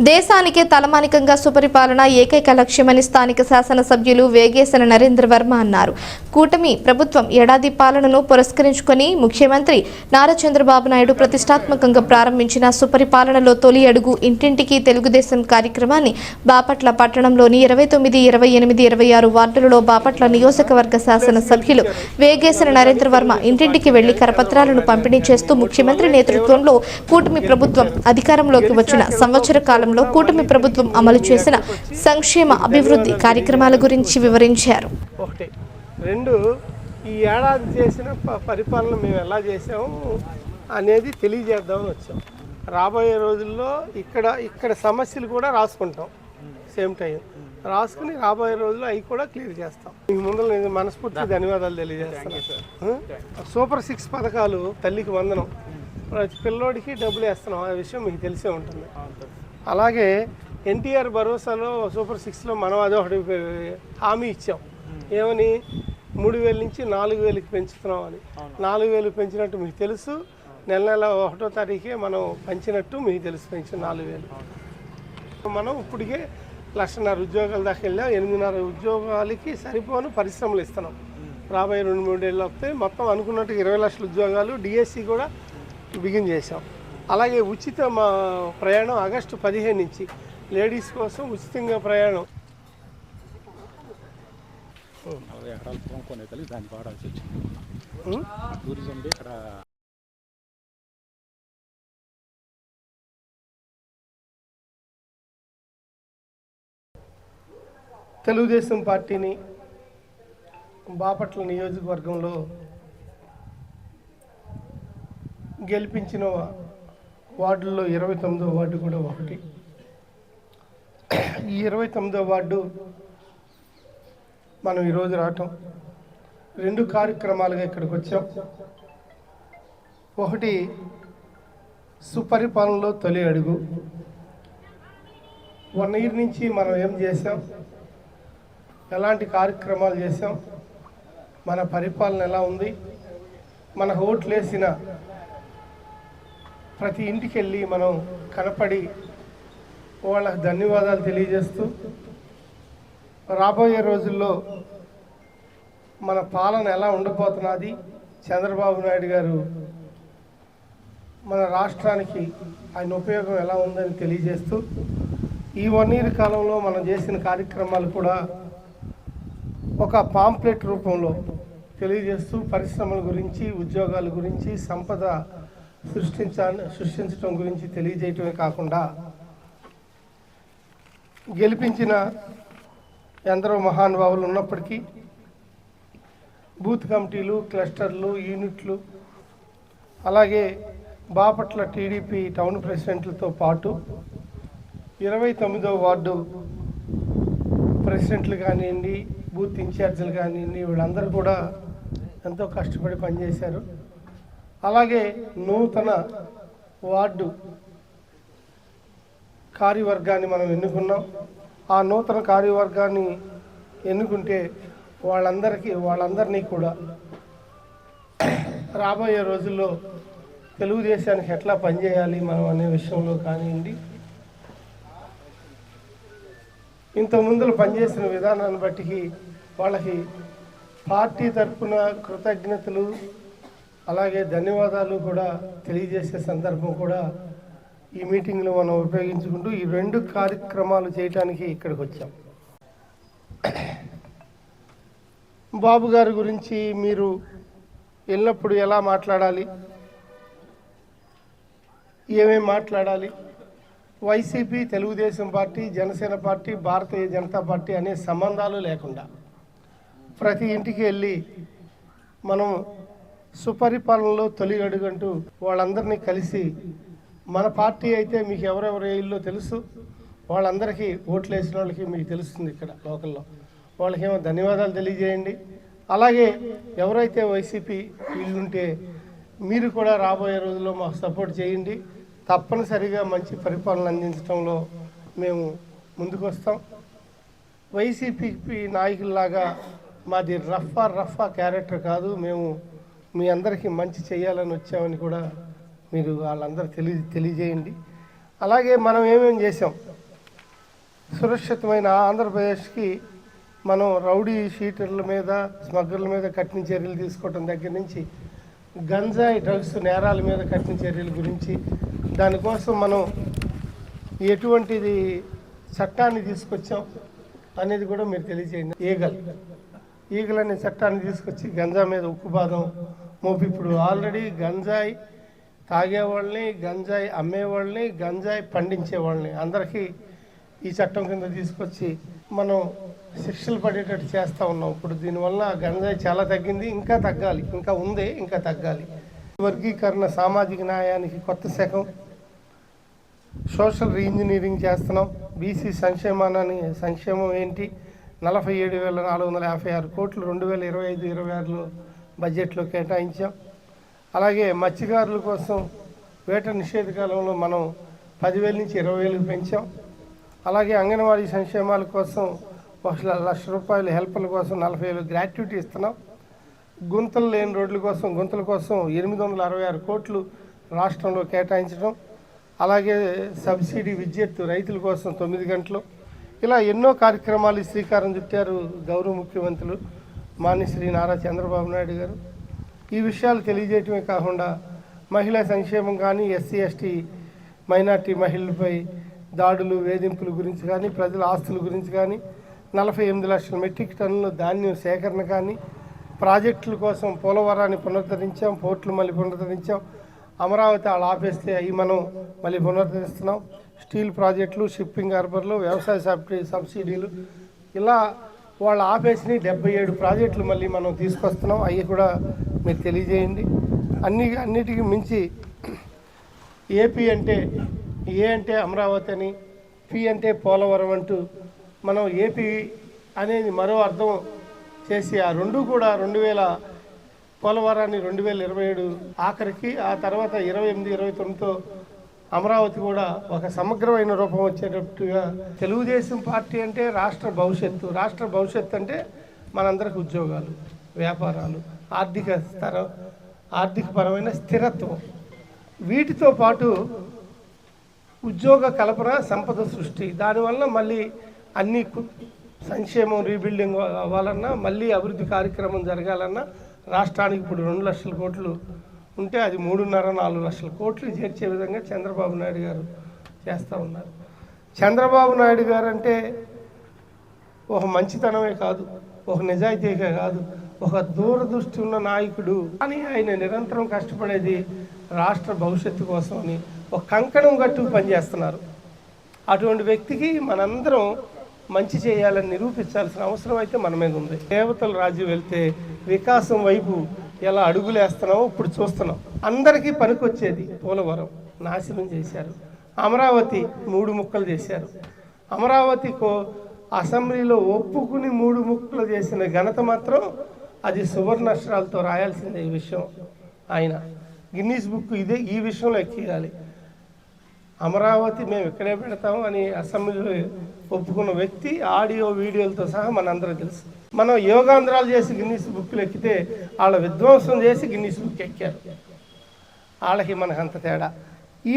దేశానికే తలమానికంగా సుపరిపాలన ఏకైక లక్ష్యమని స్థానిక శాసనసభ్యులు వేగేశన నరేంద్ర వర్మ అన్నారు. కూటమి ప్రభుత్వం ఏడాది పాలనను పురస్కరించుకొని ముఖ్యమంత్రి నారా చంద్రబాబు నాయుడు ప్రతిష్టాత్మకంగా ప్రారంభించిన సుపరిపాలనలో తొలి అడుగు ఇంటింటికి తెలుగుదేశం కార్యక్రమాన్ని బాపట్ల పట్టణంలోని ఇరవై తొమ్మిది ఇరవై ఎనిమిది ఇరవై ఆరు వార్డులలో బాపట్ల నియోజకవర్గ శాసనసభ్యులు వేగేశన నరేంద్ర వర్మ ఇంటింటికి వెళ్ళి కరపత్రాలను పంపిణీ చేస్తూ ముఖ్యమంత్రి నేతృత్వంలో కూటమి ప్రభుత్వం అధికారంలోకి వచ్చిన సంవత్సర కాలం కాలంలో కూటమి ప్రభుత్వం అమలు చేసిన సంక్షేమ అభివృద్ధి కార్యక్రమాల గురించి వివరించారు. ఒకటి. రెండు ఈ ఏడాది చేసిన ప- పరిపాలన మేము ఎలా చేసాము అనేది తెలియజేద్దామని వచ్చాం. రాబోయే రోజుల్లో ఇక్కడ ఇక్కడ సమస్యలు కూడా రాసుకుంటాం. Same time. రాసుకుని రాబోయే రోజుల్లో అవి కూడా క్లియర్ చేస్తాం. మీకు ముందు నేను మనస్ఫూర్తిగా ధన్యవాదాలు తెలియజేస్తాను? సూపర్ సిక్స్ పథకాలు తల్లికి వందనం. ప్రతి పిల్లోడికి డబ్బులు వేస్తున్నాం. ఆ విషయం మీకు తెలిసే ఉంటుంది. అలాగే ఎన్టీఆర్ భరోసాలో సూపర్ సిక్స్లో మనం అదొకటి హామీ ఇచ్చాం. ఏమని? మూడు వేల నుంచి నాలుగు వేలకి పెంచుతున్నాం అని. నాలుగు వేలు పెంచినట్టు మీకు తెలుసు. నెల నెల ఒకటో తారీఖే మనం పెంచినట్టు మీకు తెలుసు పెంచిన నాలుగు వేలు. మనం ఇప్పటికే లక్షన్నర ఉద్యోగాల దాకా వెళ్ళాం. ఎనిమిదిన్నర ఉద్యోగాలకి సరిపోను పరిశ్రమలు ఇస్తున్నాం. రాబోయే రెండు మూడేళ్ళు వస్తాయి మొత్తం అనుకున్నట్టు ఇరవై లక్షల ఉద్యోగాలు డిఎస్సి కూడా బిగిన్ చేసాం అలాగే ఉచిత మా ప్రయాణం ఆగస్టు పదిహేను నుంచి. లేడీస్ కోసం ఉచితంగా ప్రయాణం. నలభై ఎకరాల పొలం కొనే కలిగి దాన్ని వాడాల్సి వచ్చింది టూరిజం ఇక్కడ తెలుగుదేశం పార్టీని బాపట్ల నియోజకవర్గంలో గెలిపించిన వార్డుల్లో ఇరవై తొమ్మిదో వార్డు కూడా ఒకటి. ఈ ఇరవై తొమ్మిదో వార్డు మనం ఈరోజు రావటం. రెండు కార్యక్రమాలుగా ఇక్కడికి వచ్చాం. ఒకటి సుపరిపాలనలో తొలి అడుగు. వన్ ఇయర్ నుంచి మనం ఏం చేసాం ఎలాంటి కార్యక్రమాలు చేసాం మన పరిపాలన ఎలా ఉంది? మన ఓట్లు వేసిన ప్రతి ఇంటికి వెళ్ళి మనం కనపడి వాళ్ళకి ధన్యవాదాలు తెలియజేస్తూ రాబోయే రోజుల్లో మన పాలన ఎలా ఉండబోతున్నది చంద్రబాబు నాయుడు గారు మన రాష్ట్రానికి ఆయన ఉపయోగం ఎలా ఉందని తెలియజేస్తూ ఈ వన్ ఇయర్ కాలంలో మనం చేసిన కార్యక్రమాలు కూడా ఒక పాంప్లెట్ రూపంలో తెలియజేస్తూ పరిశ్రమల గురించి ఉద్యోగాల గురించి సంపద సృష్టించ సృష్టించడం గురించి తెలియజేయటమే కాకుండా గెలిపించిన ఎందరో మహానుభావులు ఉన్నప్పటికీ బూత్ కమిటీలు క్లస్టర్లు యూనిట్లు అలాగే బాపట్ల టీడీపీ టౌన్ ప్రెసిడెంట్లతో పాటు ఇరవై తొమ్మిదో వార్డు ప్రెసిడెంట్లు కానివ్వండి బూత్ ఇన్ఛార్జీలు కానివ్వండి వీళ్ళందరూ కూడా ఎంతో కష్టపడి పనిచేశారు. అలాగే నూతన వార్డు కార్యవర్గాన్ని మనం ఎన్నుకున్నాం. ఆ నూతన కార్యవర్గాన్ని ఎన్నుకుంటే వాళ్ళందరికీ వాళ్ళందరినీ కూడా రాబోయే రోజుల్లో తెలుగుదేశానికి ఎట్లా పనిచేయాలి మనం అనే విషయంలో కానివ్వండి. ఇంత ముందులు పనిచేసిన విధానాన్ని బట్టి వాళ్ళకి పార్టీ తరఫున కృతజ్ఞతలు అలాగే ధన్యవాదాలు కూడా తెలియజేసే సందర్భం కూడా ఈ మీటింగ్లో మనం ఉపయోగించుకుంటూ ఈ రెండు కార్యక్రమాలు చేయటానికి ఇక్కడికి వచ్చాం. బాబు గారి గురించి మీరు వెళ్ళినప్పుడు ఎలా మాట్లాడాలి? ఏమేం మాట్లాడాలి? YCP Telugudesam party Janasena party Bharatiya Janata party అనే సంబంధాలు లేకుండా ప్రతి ఇంటికి వెళ్ళి మనం సుపరిపాలనలో తొలి అడుగంటూ వాళ్ళందరినీ కలిసి మన పార్టీ అయితే మీకు ఎవరెవరు ఇల్లు తెలుసు. వాళ్ళందరికీ ఓట్లు వేసిన వాళ్ళకి మీకు తెలుస్తుంది ఇక్కడ లోకల్లో. వాళ్ళకేమో ధన్యవాదాలు తెలియజేయండి. అలాగే ఎవరైతే వైసీపీ ఇల్లుంటే మీరు కూడా రాబోయే రోజుల్లో మాకు సపోర్ట్ చేయండి. తప్పనిసరిగా మంచి పరిపాలన అందించడంలో మేము ముందుకు వస్తాం వైసీపీ నాయకుల్లాగా మాది రఫా రఫా క్యారెక్టర్ కాదు. మేము మీ అందరికీ మంచి చేయాలని వచ్చామని కూడా మీరు వాళ్ళందరూ తెలియ తెలియజేయండి. అలాగే మనం ఏమేమి చేసాం సురక్షితమైన ఆంధ్రప్రదేశ్కి మనం రౌడీ షీటర్ల మీద స్మగ్లర్ల మీద కఠిన చర్యలు తీసుకోవటం దగ్గర నుంచి గంజాయి డ్రగ్స్ నేరాల మీద కఠిన చర్యల గురించి దానికోసం మనం ఎటువంటిది చట్టాన్ని తీసుకొచ్చాం అనేది కూడా మీరు తెలియజేయండి. ఈగల్. ఈగల్ అనే చట్టాన్ని తీసుకొచ్చి గంజా మీద ఉక్కుపాదం మోపి ఇప్పుడు ఆల్రెడీ గంజాయి తాగేవాళ్ళని గంజాయి అమ్మేవాళ్ళని గంజాయి పండించేవాళ్ళని అందరికీ ఈ చట్టం కింద తీసుకొచ్చి మనం శిక్షలు పడేటట్టు చేస్తూ ఉన్నాం. ఇప్పుడు దీనివల్ల గంజాయి చాలా తగ్గింది ఇంకా తగ్గాలి ఇంకా ఉంది ఇంకా తగ్గాలి. వర్గీకరణ సామాజిక న్యాయానికి కొత్త శకం. సోషల్ రీఇంజనీరింగ్ చేస్తున్నాం. బీసీ సంక్షేమాన్ని సంక్షేమం ఏంటి? నలభై ఏడు వేల నాలుగు వందల యాభై ఆరు కోట్లు రెండు వేల ఇరవై ఐదు ఇరవై ఆరులో బడ్జెట్లో కేటాయించాం. అలాగే మత్స్యకారుల కోసం వేట నిషేధ కాలంలో మనం పదివేల నుంచి ఇరవై వేలకు పెంచాం. అలాగే అంగన్వాడీ సంక్షేమాల కోసం ఒక లక్ష రూపాయలు హెల్ప్ల కోసం నలభై వేలు గ్రాట్యుటీ ఇస్తున్నాం. గుంతలు లేని రోడ్ల కోసం గుంతల కోసం ఎనిమిది వందల అరవై ఆరు కోట్లు రాష్ట్రంలో కేటాయించడం. అలాగే సబ్సిడీ విద్యుత్ రైతుల కోసం తొమ్మిది గంటలు. ఇలా ఎన్నో కార్యక్రమాలు శ్రీకారం చుట్టారు గౌరవ ముఖ్యమంత్రులు. మాన్యశ్రీ నారా చంద్రబాబు నాయుడు గారు. ఈ విషయాలు తెలియజేయటమే కాకుండా మహిళా సంక్షేమం కానీ ఎస్సీ ఎస్టీ మైనార్టీ మహిళలపై దాడులు వేధింపుల గురించి కానీ ప్రజల ఆస్తుల గురించి కానీ నలభై ఎనిమిది లక్షల మెట్రిక్ టన్నుల ధాన్యం సేకరణ కానీ ప్రాజెక్టుల కోసం పోలవరాన్ని పునరుద్ధరించాం పోర్టులు మళ్ళీ పునరుద్ధరించాం అమరావతి వాళ్ళు ఆపేస్తే అవి మనం మళ్ళీ పునరుద్ధరిస్తున్నాం. స్టీల్ ప్రాజెక్టులు షిప్పింగ్ హార్బర్లు వ్యవసాయ సబ్సిడీలు ఇలా వాళ్ళ ఆపేసిన డెబ్బై ఏడు ప్రాజెక్టులు మళ్ళీ మనం తీసుకొస్తున్నాం. అవి కూడా మీరు తెలియజేయండి. అన్ని అన్నిటికీ మించి ఏపీ అంటే ఏ అంటే అమరావతి అని పి అంటే పోలవరం అంటూ మనం ఏపీ అనేది మరో అర్థం చేసి ఆ రెండు కూడా రెండు వేల పోలవరాన్ని రెండు వేల ఇరవై ఏడు ఆఖరికి ఆ తర్వాత ఇరవై ఎనిమిది ఇరవై తొమ్మిదితో అమరావతి కూడా ఒక సమగ్రమైన రూపం వచ్చేటట్టుగా తెలుగుదేశం పార్టీ అంటే రాష్ట్ర భవిష్యత్తు. రాష్ట్ర భవిష్యత్తు అంటే మనందరికి ఉద్యోగాలు వ్యాపారాలు ఆర్థిక స్థర ఆర్థికపరమైన స్థిరత్వం. వీటితో పాటు ఉద్యోగ కల్పన సంపద సృష్టి. దానివల్ల మళ్ళీ అన్ని సంక్షేమం రీబిల్డింగ్ అవ్వాలన్నా మళ్ళీ అభివృద్ధి కార్యక్రమం జరగాలన్నా రాష్ట్రానికి ఇప్పుడు రెండు లక్షల కోట్లు ఉంటే అది మూడున్నర నాలుగు లక్షల కోట్లు చేర్చే విధంగా చంద్రబాబు నాయుడు గారు చేస్తూ ఉన్నారు. చంద్రబాబు నాయుడు గారు అంటే ఒక మంచితనమే కాదు ఒక నిజాయితీగా కాదు ఒక దూరదృష్టి ఉన్న నాయకుడు. కానీ ఆయన నిరంతరం కష్టపడేది రాష్ట్ర భవిష్యత్తు కోసం అని ఒక కంకణం గట్టు పనిచేస్తున్నారు. అటువంటి వ్యక్తికి మనందరం మంచి చేయాలని నిరూపించాల్సిన అవసరం అయితే మన మీద ఉంది. దేవతల రాజ్యం వెళ్తే వికాసం వైపు ఎలా అడుగులేస్తున్నామో ఇప్పుడు చూస్తున్నాం. అందరికీ పనికొచ్చేది పోలవరం. నాశనం చేశారు. అమరావతి మూడు ముక్కలు చేశారు. అమరావతి కో అసెంబ్లీలో ఒప్పుకుని మూడు ముక్కలు చేసిన ఘనత మాత్రం అది సువర్ణాక్షరాలతో రాయాల్సిందే ఈ విషయం. ఆయన గిన్నీస్ బుక్ ఇదే ఈ విషయంలో ఎక్కియాలి అమరావతి మేము ఇక్కడే పెడతాము అని అసెంబ్లీలో ఒప్పుకున్న వ్యక్తి ఆడియో వీడియోలతో సహా మనందరం తెలుసు. మనం యోగాంధ్రాలు చేసి గిన్నీస్ బుక్లు ఎక్కితే వాళ్ళ విధ్వంసం చేసి గిన్నీస్ బుక్ ఎక్కారు. వాళ్ళకి మనకు అంత తేడా.